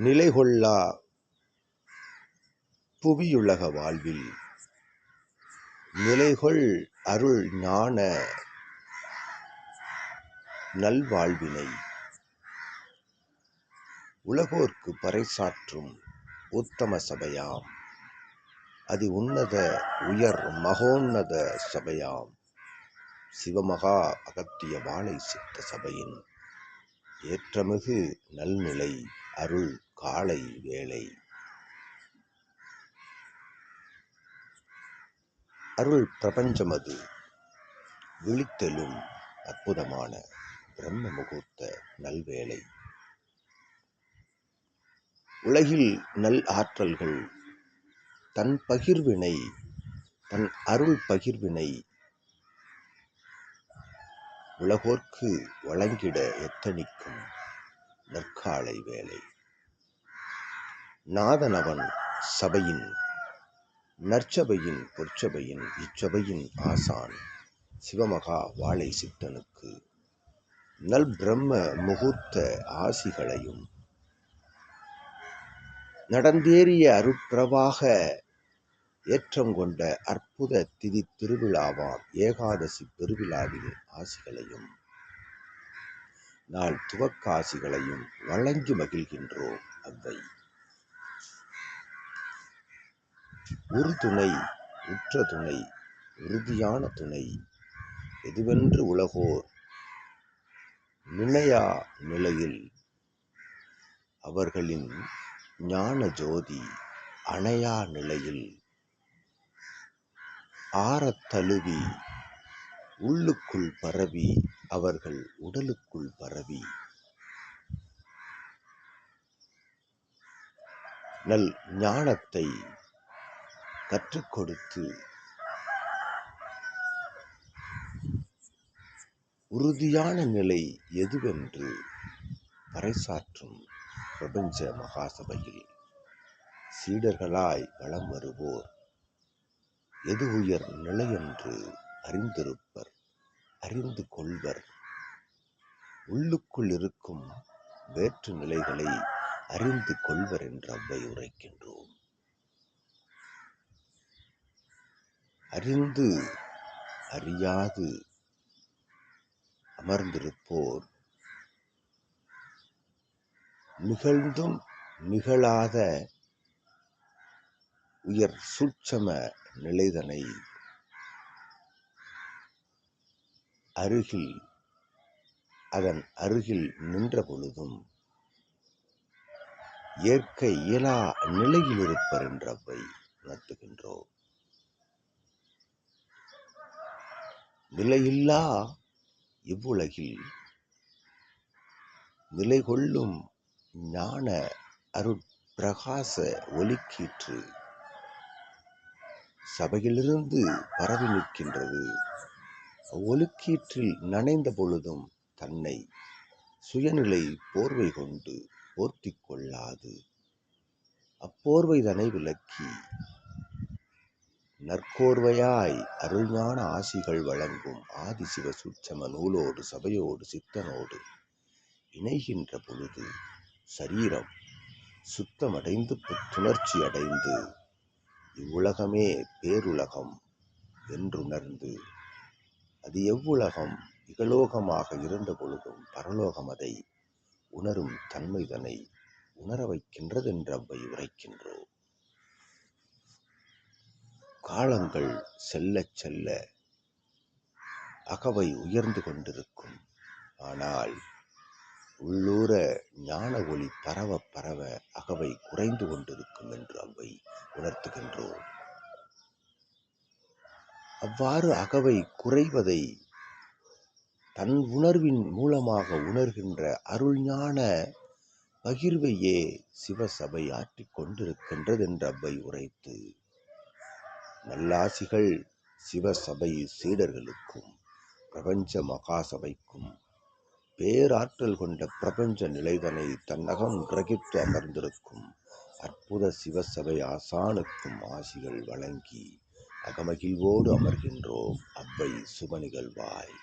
நிலைகொள்ளா புவியுலக வாழ்வில். நிலைகொள் அருள் ஞான நல்வாழ்வினை. உலகோர்க்கு பறைசாற்றும் உத்தம சபையாம். அதி உன்னத உயர் மகோன்னத சபையாம். சிவமகா அகத்திய வாழை சித்த சபையின் ஏற்றமிகு நல்நிலை அருள் காலை வேளை. அருள் பிரபஞ்சமது விழித்தெழும் அற்புதமான பிரம்ம முகூர்த்த நல்வேளை. உலகில் நல் ஆற்றல்கள் தன் பகிர்வினை தன் அருள் பகிர்வினை உலகோர்க்கு வழங்கிட எத்தனிக்கும் நற்காலை வேலை. நாதனவன் சபையின் நற்சபையின் பொற்சபையின் இச்சபையின் ஆசான் சிவமகா வாழை சித்தனுக்கு நல் பிரம்ம முகூர்த்த ஆசிகளையும் நடந்தேறிய அருட்பிரவாக ஏற்றம் கொண்ட அற்புத திதி திருவிழாவாம் ஏகாதசி பெருவிழாவின் ஆசிகளையும் நாள் துவக்காசிகளையும் வழங்கி மகிழ்கின்றோம் அவ்வை. ஒரு துணை உற்ற துணை உறுதியான துணை எதுவென்று உலகோர் நிலையா நிலையில் அவர்களின் ஞான ஜோதி அணையா நிலையில் ஆறத் தழுவி உள்ளுக்குள் பரவி அவர்கள் உடலுக்குள் பரவி. நல் ஞானத்தை கற்றுக் கொடுத்து உறுதியான நிலை எதுவென்று பறைசாற்றும் பிரபஞ்ச மகாசபையில் சீடர்களாய் வலம் வருவோர். எது உயர் நிலையென்று அறிந்திருப்பர் அறிந்து கொள்வர். உள்ளுக்குள் இருக்கும் வேற்று நிலைகளை அறிந்து கொள்வர் என்று அவ்வை உரைக்கின்றோம். அறிந்து அறியாது அமர்ந்திருப்போர் நிகழ்ந்தும் நிகழாத உயர் சூட்சம நிலைதனை அருகில் அதன் அருகில் நின்ற பொழுதும் ஏற்க இயலா நிலையில் இருப்பர் என்றவை உணர்த்துகின்றோம். நிலையில்லா இவ்வுலகில் நிலை கொள்ளும் ஞான அருட்பிரகாச ஒலிக்கீற்று சபையிலிருந்து பரவி நிற்கின்றது. ஒலுக்கீற்றில் நனைந்த பொழுதும் தன்னை சுயநிலை போர்வை கொண்டு போர்த்திக் கொள்ளாது. அப்போர்வை தனை விலக்கி நற்கோர்வையாய் அருள்ஞான ஆசிகள் வழங்கும் ஆதிசிவ சுட்சம நூலோடு சபையோடு சித்தனோடு இணைகின்ற பொழுது சரீரம் சுத்தமடைந்து புத்துணர்ச்சி அடைந்து இவ்வுலகமே பேருலகம் என்றுணர்ந்து அது எவ்வுலகம் இகலோகமாக இருந்த பொழுதும் பரலோகம் அதை உணரும் தன்மைதனை உணர வைக்கின்றது அவ்வை உரைக்கின்றோம் காலங்கள் செல்லச் செல்ல அகவை உயர்ந்து கொண்டிருக்கும் ஆனால் உள்ளூர ஞான ஒளி பரவ பரவ அகவை குறைந்து கொண்டிருக்கும் என்று அவை உணர்த்துகின்றோம். அவ்வாறு அகவை குறைவதை தன் உணர்வின் மூலமாக உணர்கின்ற அருள்ஞான பகிர்வையே சிவசபை ஆற்றிக் கொண்டிருக்கின்றது என்று அவ்வை உரைத்து நல்லாசிகள் சிவசபை சீடர்களுக்கும் பிரபஞ்ச மகாசபைக்கும் பேராற்றல் கொண்ட பிரபஞ்ச நிலைதனை தன்னகம் கிரகித்து அமர்ந்திருக்கும் அற்புத சிவசபை ஆசானுக்கும் ஆசிகள் வழங்கி அகமகிழ்வோடு அமர்கின்றோம் அவ்வை சுப நிகழ்வாய்